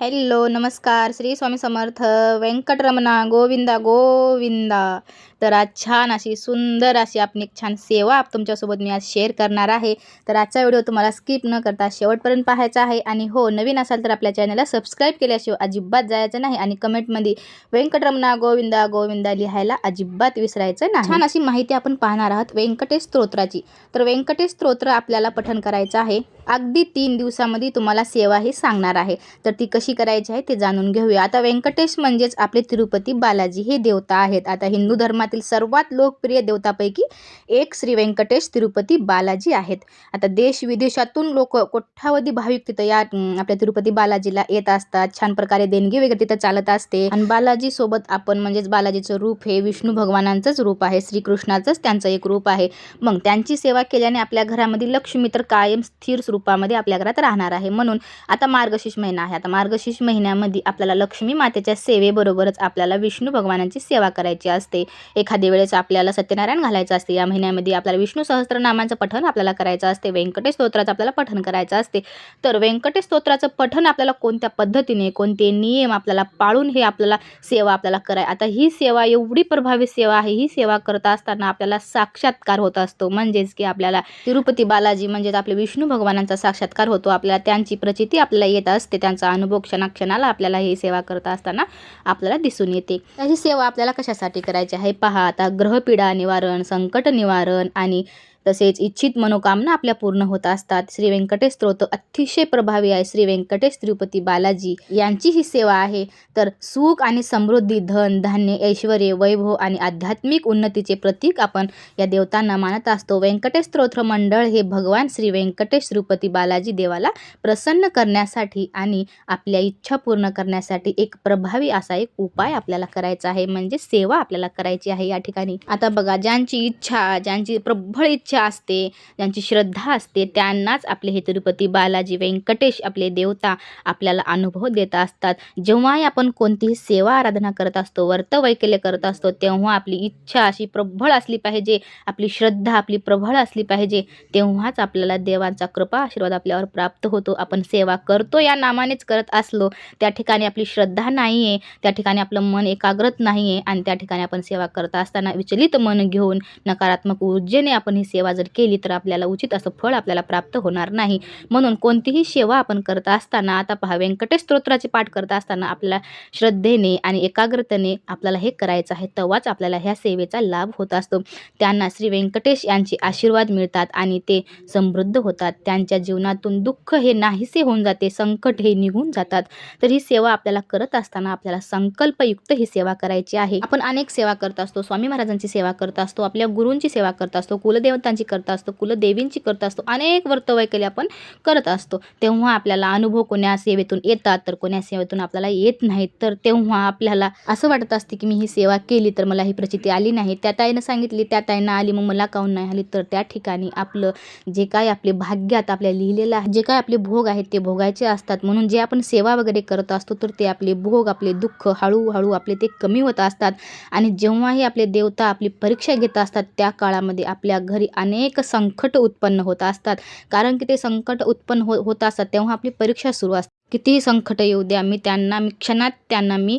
Hello नमस्कार. श्री स्वामी समर्थ व्यंकटरमणा गोविंदा गोविंदा. तर आज छान अशी सुंदर अशी आपण एक छान सेवा आप- तुमच्यासोबत मी आज शेअर करणार आहे. तर आजचा व्हिडिओ तुम्हाला स्किप न करता शेवटपर्यंत पाहायचा आहे. आणि हो नवीन असाल तर आपल्या चॅनलला सबस्क्राईब केल्याशिवाय अजिबात जायचं नाही. आणि कमेंटमध्ये व्यंकटरमणा गोविंदा गोविंदा लिहायला अजिबात विसरायचं नाही. छान अशी माहिती आपण पाहणार आहात व्यंकटेश स्तोत्राची. तर व्यंकटेश स्तोत्र आपल्याला पठण करायचं आहे. अगदी तीन दिवसामध्ये तुम्हाला सेवा ही सांगणार आहे. तर ती कशी करायची आहे ते जाणून घेऊया. आता व्यंकटेश म्हणजेच आपले तिरुपती बालाजी हे देवता आहेत. आता हिंदू धर्मातील सर्वात लोकप्रिय देवतापैकी एक श्री व्यंकटेश तिरुपती बालाजी आहेत. आता देश विदेशातून लोक कोट्यावधी भाविक तिथं या आपल्या तिरुपती बालाजीला येत असतात. छान प्रकारे देणगी वगैरे तिथं चालत असते. आणि बालाजी सोबत आपण म्हणजेच बालाजीचं रूप हे विष्णू भगवानांचंच रूप आहे. श्रीकृष्णाचंच त्यांचं एक रूप आहे. मग त्यांची सेवा केल्याने आपल्या घरामध्ये लक्ष्मी तर कायम स्थिर स्वरूपामध्ये आपल्या घरात राहणार आहे. म्हणून आता मार्गशीर्ष महिना आहे. आता मार्ग मार्गशीर्ष महिन्यामध्ये आपल्याला लक्ष्मी मातेच्या सेवेबरोबरच आपल्याला विष्णू भगवानांची सेवा करायची असते. एखाद्या वेळेस आपल्याला सत्यनारायण घालायचं असते. या महिन्यामध्ये आपल्याला विष्णू सहस्त्रनामाचं पठण आपल्याला करायचं असते. व्यंकटेश स्तोत्राचं आपल्याला पठण करायचं असते. तर व्यंकटेश स्तोत्राचं पठण आपल्याला कोणत्या पद्धतीने कोणते नियम आपल्याला पाळून हे आपल्याला सेवा आपल्याला कराय आता ही सेवा एवढी प्रभावी सेवा आहे. ही सेवा करत असताना आपल्याला साक्षात्कार होत असतो. म्हणजेच की आपल्याला तिरुपती बालाजी म्हणजेच आपले विष्णू भगवानांचा साक्षात्कार होतो. आपल्याला त्यांची प्रचिती आपल्याला येत असते. त्यांचा अनुभव क्षणाक्षणाला आपल्याला ही सेवा करत असताना आपल्याला दिसून येते. तर ही सेवा आपल्याला कशासाठी करायची आहे? पहा आता ग्रहपीडा निवारण संकट निवारण आणि तसेच इच्छित मनोकामना आपल्या पूर्ण होत असतात. श्री व्यंकटेश स्तोत्र अतिशय प्रभावी आहे. श्री व्यंकटेश तिरुपती बालाजी यांची ही सेवा आहे. तर सुख आणि समृद्धी धन धान्य ऐश्वर वैभव आणि आध्यात्मिक उन्नतीचे प्रतीक आपण या देवतांना मानत असतो. व्यंकटेश स्तोत्र मंडळ हे भगवान श्री व्यंकटेश तिरुपती बालाजी देवाला प्रसन्न करण्यासाठी आणि आपल्या इच्छा पूर्ण करण्यासाठी एक प्रभावी असा एक उपाय आपल्याला करायचा आहे. म्हणजे सेवा आपल्याला करायची आहे या ठिकाणी. आता बघा ज्यांची इच्छा ज्यांची प्रबळ इच्छा असते ज्यांची श्रद्धा असते त्यांनाच आपले हे तिरुपती बालाजी व्यंकटेश आपले देवता आपल्याला अनुभव देत असतात. जेव्हाही आपण कोणतीही सेवा आराधना करत असतो वर्तवैकल्य करत असतो तेव्हा आपली इच्छा अशी प्रबळ असली पाहिजे आपली श्रद्धा आपली प्रबळ असली पाहिजे तेव्हाच आपल्याला देवांचा कृपा आशीर्वाद आपल्यावर प्राप्त होतो. आपण सेवा करतो या नामानेच करत असलो त्या ठिकाणी आपली श्रद्धा नाही आहे त्या ठिकाणी आपलं मन एकाग्रत नाही आहे आणि त्या ठिकाणी आपण सेवा करत असताना विचलित मन घेऊन नकारात्मक ऊर्जेने आपण ही सेवा सेवा जर केली तर आपल्याला उचित असं फळ आपल्याला प्राप्त होणार नाही. म्हणून कोणतीही सेवा आपण करत असताना आता पहा व्यंकटेश स्तोत्राचे पाठ करत असताना आपल्याला श्रद्धेने आणि एकाग्रतेने आपल्याला हे करायचं आहे तेव्हाच आपल्याला ह्या सेवेचा लाभ होत असतो. त्यांना श्री व्यंकटेश यांचे आशीर्वाद मिळतात आणि ते समृद्ध होतात. त्यांच्या जीवनातून दुःख हे नाहीसे होऊन जाते संकट हे निघून जातात. तर ही सेवा आपल्याला करत असताना आपल्याला संकल्पयुक्त ही सेवा करायची आहे. आपण अनेक सेवा करत असतो स्वामी महाराजांची सेवा करत असतो आपल्या गुरूंची सेवा करत असतो कुलदेवता कुलदेवतांची करत असतो कुलदेवींची करत असतो अनेक वर्तवैकल्य आपण करत असतो. तेव्हा आपल्याला अनुभव कोण्या सेवेतून येतात तर कोण्या सेवेतून आपल्याला येत नाहीत तर तेव्हा आपल्याला असं वाटत असते की मी ही सेवा केली तर मला ही प्रचिती आली नाही. त्या ताईनं सांगितली त्या ताईनं आली मग मला काहून नाही आली? तर त्या ठिकाणी आपलं जे काय आपले भाग्यात आपल्या लिहिलेलं आहे जे काय आपले भोग आहेत ते भोगायचे असतात. म्हणून जे आपण सेवा वगैरे करत असतो तर ते आपले भोग आपले दुःख हळूहळू आपले ते कमी होत असतात. आणि जेव्हाही आपले देवता आपली परीक्षा घेत असतात त्या काळामध्ये आपल्या घरी अनेक संकट उत्पन्न होत असतात. कारण की ते संकट उत्पन्न हो होत असतात तेव्हा आपली परीक्षा सुरू असते. कितीही संकट येऊ द्या मी त्यांना मी क्षणात त्यांना मी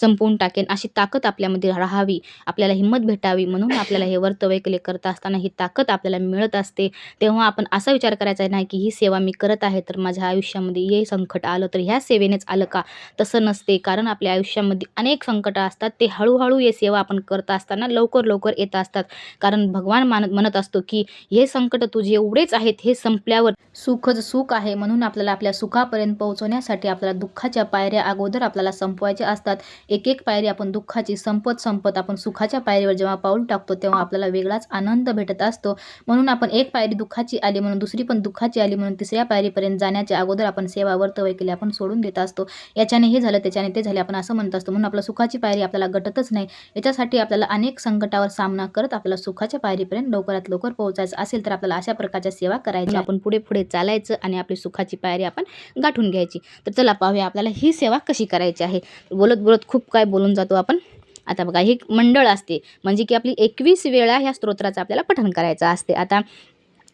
संपवून टाकेन अशी ताकद आपल्यामध्ये राहावी आपल्याला हिंमत भेटावी. म्हणून आपल्याला हे वर्तवैकल्य करत असताना ही ताकद आपल्याला मिळत असते. तेव्हा आपण असा विचार करायचा नाही की ही सेवा मी करत आहे तर माझ्या आयुष्यामध्ये हे संकट आलं तर ह्या सेवेनेच आलं का? तसं नसते. कारण आपल्या आयुष्यामध्ये अनेक संकटं असतात. ते हळूहळू हे सेवा आपण करत असताना लवकर लवकर येत असतात. कारण भगवान मानत म्हणत असतो की हे संकट तुझे एवढेच आहेत हे संपल्यावर सुखच सुख आहे. म्हणून आपल्याला आपल्या सुखापर्यंत पोहोचवण्यासाठी आपल्याला दुःखाच्या पायऱ्या अगोदर आपल्याला संपवायच्या असतात. एक एक पायरी आपण दुःखाची संपत संपत आपण सुखाच्या पायरीवर जेव्हा पाऊल टाकतो तेव्हा आपल्याला वेगळाच आनंद भेटत असतो. म्हणून आपण एक पायरी दुःखाची आली म्हणून दुसरी पण दुःखाची आली म्हणून तिसऱ्या पायरीपर्यंत जाण्याच्या अगोदर आपण सेवा वर्तवैकल्य आपण सोडून देत असतो. याच्याने हे झालं त्याच्याने ते झाले आपण असं म्हणत असतो. म्हणून आपल्या सुखाची पायरी आपल्याला गटतच नाही. याच्यासाठी आपल्याला अनेक संकटावर सामना करत आपल्याला सुखाच्या पायरीपर्यंत लवकरात लवकर पोहोचायचं असेल तर आपल्याला अशा प्रकारच्या सेवा करायच्या. आपण पुढे पुढे चालायचं आणि आपली सुखाची पायरी आपण गाठून घ्यायची. तर चला पाहूया आपल्याला ही सेवा कशी करायची आहे. बोलत बोलत खूप काय बोलून जातो आपण. आता बघा ही मंडळ असते. म्हणजे की आपली एकवीस वेळा ह्या स्तोत्राचं आपल्याला पठण करायचं असते. आता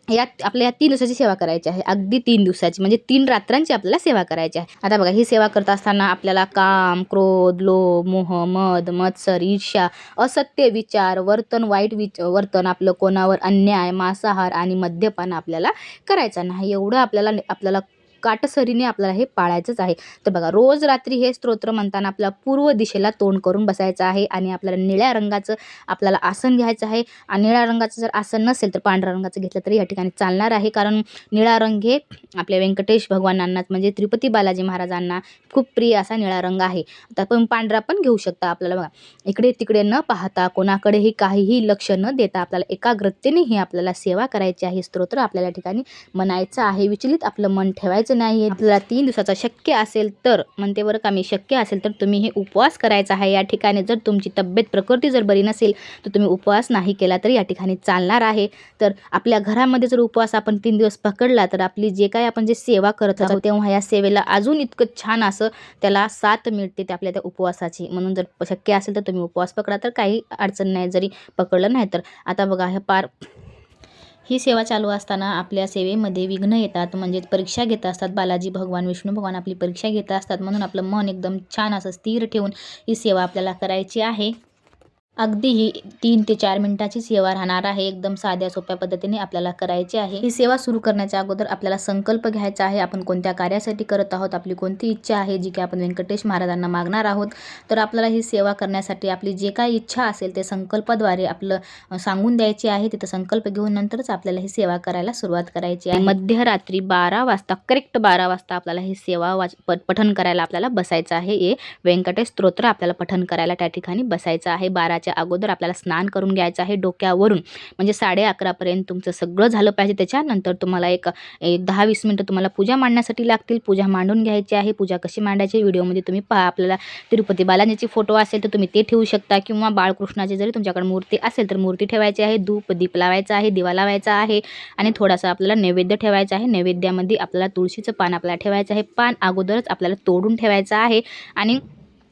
यात आपल्या या तीन दिवसाची सेवा करायची आहे. अगदी तीन दिवसाची म्हणजे तीन रात्रांची आपल्याला सेवा करायची आहे. आता बघा ही सेवा करत असताना आपल्याला काम क्रोध लोभ मोह मद मत्सर ईर्ष्या असत्य विचार वर्तन वाईट विच वर्तन आपलं कोणावर अन्याय मांसाहार आणि मद्यपान आपल्याला करायचं नाही. एवढं आपल्याला आपल्याला काटसरीने आपल्याला हे पाळायचंच आहे. तर बघा रोज रात्री हे स्तोत्र म्हणताना आपल्या पूर्व दिशेला तोंड करून बसायचं आहे आणि आपल्याला निळ्या रंगाचं आपल्याला आसन घ्यायचं आहे. आणि निळ्या रंगाचं जर आसन नसेल तर पांढऱ्या रंगाचं घेतलं तरी या ठिकाणी चालणार आहे. कारण निळा रंग हे आपल्या व्यंकटेश भगवानांना म्हणजे तिरुपती बालाजी महाराजांना खूप प्रिय असा निळा रंग आहे. तर पण पांढरा पण घेऊ शकता आपल्याला बघा. इकडे तिकडे न पाहता कोणाकडेही काहीही लक्ष न देता आपल्याला एकाग्रतेने ही आपल्याला सेवा करायची आहे. स्तोत्र आपल्याला या ठिकाणी म्हणायचं आहे. विचलित आपलं मन ठेवायचं नाही आपल्याला तीन दिवसाचा शक्य असेल तर म्हणते बरं का मी शक्य असेल तर तुम्ही हे उपवास करायचा आहे. या ठिकाणी जर तुमची तब्येत प्रकृती जर बरी नसेल तर तुम्ही उपवास नाही केला तरी या ठिकाणी चालणार आहे. तर आपल्या घरामध्ये जर उपवास आपण तीन दिवस पकडला तर आपली जे काय आपण जे सेवा करत आहोत तेव्हा या सेवेला अजून इतकं छान असं त्याला साथ मिळते त्या आपल्या त्या उपवासाची. म्हणून जर शक्य असेल तर तुम्ही उपवास पकडा तर काही अडचण नाही. जरी पकडलं नाही तर. आता बघा हे पार ही सेवा चालू असताना आपल्या सेवेमध्ये विघ्न येतात म्हणजे परीक्षा घेत असतात. बालाजी भगवान विष्णू भगवान आपली परीक्षा घेत असतात. म्हणून आपलं मन एकदम छान असं स्थिर ठेवून ही सेवा आपल्याला करायची आहे. अगदी ही तीन ते चार मिनिटाची सेवा राहणार आहे. एकदम साध्या सोप्या पद्धतीने आपल्याला करायची आहे. ही सेवा सुरू करण्याच्या अगोदर आपल्याला संकल्प घ्यायचा आहे. आपण कोणत्या कार्यासाठी करत आहोत आपली कोणती इच्छा आहे जी की आपण व्यंकटेश महाराजांना मागणार आहोत. तर आपल्याला ही सेवा करण्यासाठी आपली जे काही इच्छा असेल ते संकल्पाद्वारे आपलं सांगून द्यायची आहे. तिथं संकल्प घेऊन नंतरच आपल्याला ही सेवा करायला सुरुवात करायची आहे. मध्यरात्री बारा वाजता करेक्ट बारा वाजता आपल्याला ही सेवा वाच प- करायला आपल्याला बसायचं आहे. हे व्यंकटेश स्तोत्र आपल्याला पठन करायला त्या ठिकाणी बसायचं आहे. बाराच्या अगोदर आपल्याला स्नान करून घ्यायचं आहे डोक्यावरून. म्हणजे साडे अकरापर्यंत तुमचं सगळं झालं पाहिजे. त्याच्यानंतर तुम्हाला एक एक दहा वीस मिनटं तुम्हाला पूजा मांडण्यासाठी लागतील. पूजा मांडून घ्यायची आहे. पूजा कशी मांडायची व्हिडिओमध्ये तुम्ही पहा. आपल्याला तिरुपती बालाजीची फोटो असेल तर तुम्ही ते ठेवू शकता. किंवा बाळकृष्णाची जरी तुमच्याकडे मूर्ती असेल तर मूर्ती ठेवायची आहे. धूप दीप लावायचा आहे. दिवा लावायचा आहे. आणि थोडासा आपल्याला नैवेद्य ठेवायचा आहे. नैवेद्यामध्ये आपल्याला तुळशीचं पान आपल्याला ठेवायचं आहे. पान अगोदरच आपल्याला तोडून ठेवायचं आहे. आणि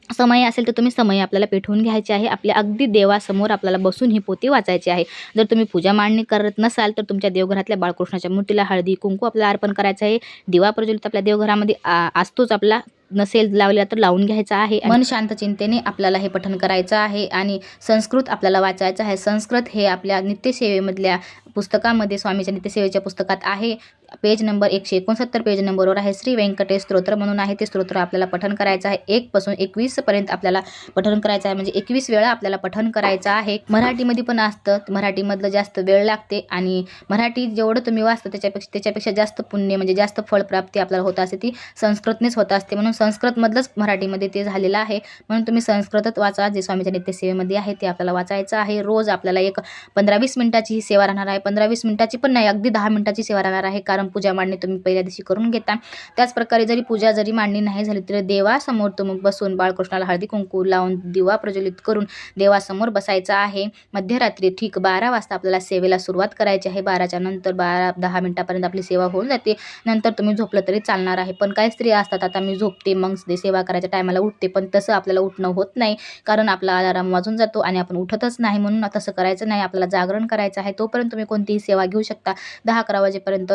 समय असेल तर तुम्ही समय आपल्याला पेटवून घ्यायचे आहे. आपल्या अगदी देवासमोर आपल्याला बसून ही पोती वाचायची आहे. जर तुम्ही पूजा मांडणी करत नसाल तर तुमच्या देवघरातल्या बाळकृष्णाच्या मूर्तीला हळदी कुंकू आपल्याला अर्पण करायचं आहे. दिवा प्रज्वलित आपल्या देवघरामध्ये आ- असतोच आपला नसेल लावल्या तर लावून घ्यायचा आहे मन शांत चिंतेने आपल्याला हे पठण करायचं आहे आणि संस्कृत आपल्याला वाचायचं आहे. संस्कृत हे आपल्या नित्यसेवेमधल्या पुस्तकामध्ये स्वामीच्या नित्यसेवेच्या पुस्तकात आहे. पेज नंबर एकशे एकोणसत्तर पेज नंबरवर आहे. श्री व्यंकटेश स्तोत्र म्हणून आहे. ते स्तोत्र आपल्याला पठण करायचं आहे. एकपासून एकवीसपर्यंत आपल्याला पठण करायचं आहे. म्हणजे एकवीस वेळा आपल्याला पठण करायचं आहे. मराठीमध्ये पण असतं. मराठीमधलं जास्त वेळ लागते आणि मराठी जेवढं तुम्ही वाचतं त्याच्यापेक्षा त्याच्यापेक्षा जास्त पुण्य म्हणजे जास्त फळप्राप्ती आपल्याला होत असते. ती संस्कृतनेच होत असते. म्हणून संस्कृतमधलंच मराठीमध्ये ते झालेलं आहे. म्हणून तुम्ही संस्कृतच वाचा जे स्वामीच्या नित्यसेवेमध्ये आहे ते आपल्याला वाचायचं आहे. रोज आपल्याला एक पंधरा वीस मिनिटाची ही सेवा राहणार आहे. पंधरा वीस मिनिटाची पण नाही अगदी दहा मिनिटाची सेवा राहणार आहे. कारण पूजा मांडणी तुम्ही पहिल्या दिवशी करून घेता. त्याचप्रकारे जरी पूजा जरी मांडणी नाही झाली तरी देवासमोर तुम्ही बसून बाळकृष्णाला हळदी कुंकू लावून दिवा प्रज्वलित करून देवासमोर बसायचं आहे. मध्यरात्री ठीक बारा वाजता आपल्याला सेवेला सुरुवात करायची आहे. बाराच्या नंतर बारा दहा मिनिटापर्यंत आपली सेवा होऊन जाते. नंतर तुम्ही झोपलं तरी चालणार आहे. पण काही स्त्रिया असतात आता मी झोपते मग ते सेवा करायच्या टायमाला उठते पण तसं आपल्याला उठणं होत नाही. कारण आपला अलाराम वाजून जातो आणि आपण उठतच नाही म्हणून तसं करायचं नाही. आपल्याला जागरण करायचं आहे तोपर्यंत तुम्ही कोणतीही सेवा घेऊ शकता. दहा अकरा वाजेपर्यंत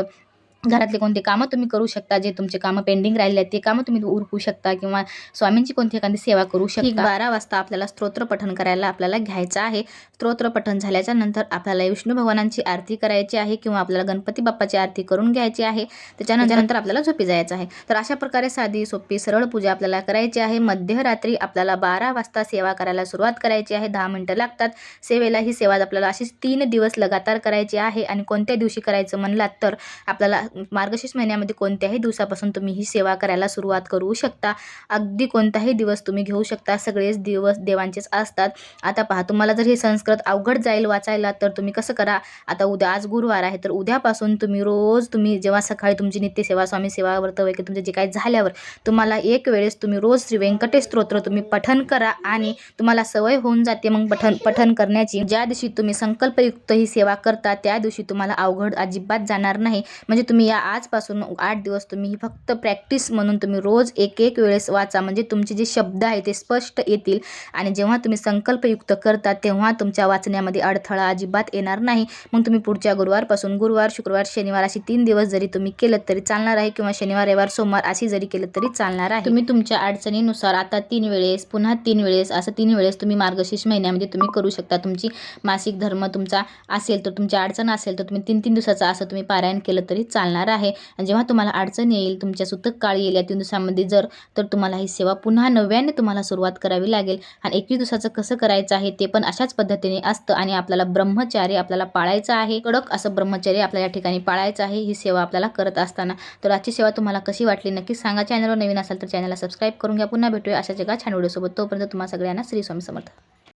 घरातले कोणते कामं तुम्ही करू शकता जे तुमचे कामं पेंडिंग राहिले आहेत ते कामं तुम्ही उरकू शकता किंवा स्वामींची कोणती एखादी सेवा करू शकता. बारा वाजता आपल्याला स्तोत्र पठण करायला आपल्याला घ्यायचं आहे. स्तोत्र पठण झाल्याच्यानंतर आपल्याला विष्णू भगवानांची आरती करायची आहे किंवा आपल्याला गणपती बाप्पाची आरती करून घ्यायची आहे. त्याच्यानंतर नंतर आपल्याला झोपी जायचं आहे. तर अशा प्रकारे साधी सोपी सरळ पूजा आपल्याला करायची आहे. मध्यरात्री आपल्याला बारा वाजता सेवा करायला सुरुवात करायची आहे. दहा मिनटं लागतात. सेवेला ही सेवा आपल्याला अशीच तीन दिवस लगातार करायची आहे. आणि कोणत्या दिवशी करायचं म्हणलात तर आपल्याला मार्गशीर्ष महिन्यामध्ये कोणत्याही दिवसापासून तुम्ही ही सेवा करायला सुरुवात करू शकता. अगदी कोणताही दिवस तुम्ही घेऊ शकता. सगळेच दिवस देवांचेच असतात. आता पहा तुम्हाला जर हे संस्कृत अवघड जाईल वाचायला तर तुम्ही कसं करा? आता उद्या आज गुरुवार आहे तर उद्यापासून तुम्ही रोज तुम्ही जेव्हा सकाळी तुमची नित्यसेवा स्वामी सेवा व्रत वगैरे तुमचे जे काही झाल्यावर तुम्हाला एक वेळेस तुम्ही रोज श्री व्यंकटेश स्तोत्र तुम्ही पठन करा आणि तुम्हाला सवय होऊन जाते मग पठन पठन करण्याची. ज्या दिवशी तुम्ही संकल्पयुक्त ही सेवा करता त्या दिवशी तुम्हाला अवघड अजिबात जाणार नाही. म्हणजे तुम्ही तुम्ही या आजपासून आठ दिवस तुम्ही ही फक्त प्रॅक्टिस म्हणून तुम्ही रोज एक एक वेळेस वाचा. म्हणजे तुमचे जे शब्द आहे ते स्पष्ट येतील. आणि जेव्हा तुम्ही संकल्पयुक्त करता तेव्हा तुमच्या वाचण्यामध्ये अडथळा अजिबात येणार नाही. मग तुम्ही पुढच्या गुरुवारपासून गुरुवार शुक्रवार शनिवार अशी तीन दिवस जरी तुम्ही केलं तरी चालणार आहे. किंवा शनिवार रविवार सोमवार अशी जरी केलं तरी चालणार आहे. तुम्ही तुमच्या अडचणीनुसार आता तीन वेळेस पुन्हा तीन वेळेस असं तीन वेळेस तुम्ही मार्गशीर्ष महिन्यामध्ये तुम्ही करू शकता. तुमची मासिक धर्म तुमचा असेल तर तुमच्या अडचण असेल तर तुम्ही तीन तीन दिवसाचं असं तुम्ही पारायण केलं तरी चालणार आहे. आणि जेव्हा तुम्हाला अडचण येईल तुमच्या सुतक काळ येईल या तीन दिवसामध्ये जर तर तुम्हाला ही सेवा पुन्हा नव्याने तुम्हाला सुरुवात करावी लागेल. आणि एकवीस दिवसाचं कसं करायचं आहे ते पण अशाच पद्धतीने असतं आणि आपल्याला ब्रह्मचार्य आपल्याला पाळायचं आहे. कडक असं ब्रह्मचार्य आपल्याला या ठिकाणी पाळायचं आहे ही सेवा आपल्याला करत असताना. तर आजची सेवा तुम्हाला कशी वाटली नक्की सांगा. चॅनलवर नवीन असाल तर चॅनलला सबस्क्राईब करून घ्या. पुन्हा भेटूया अशा जगा छान व्हिडिओसोबत. तोपर्यंत तुम्हाला सगळ्यांना श्री स्वामी समर्थ.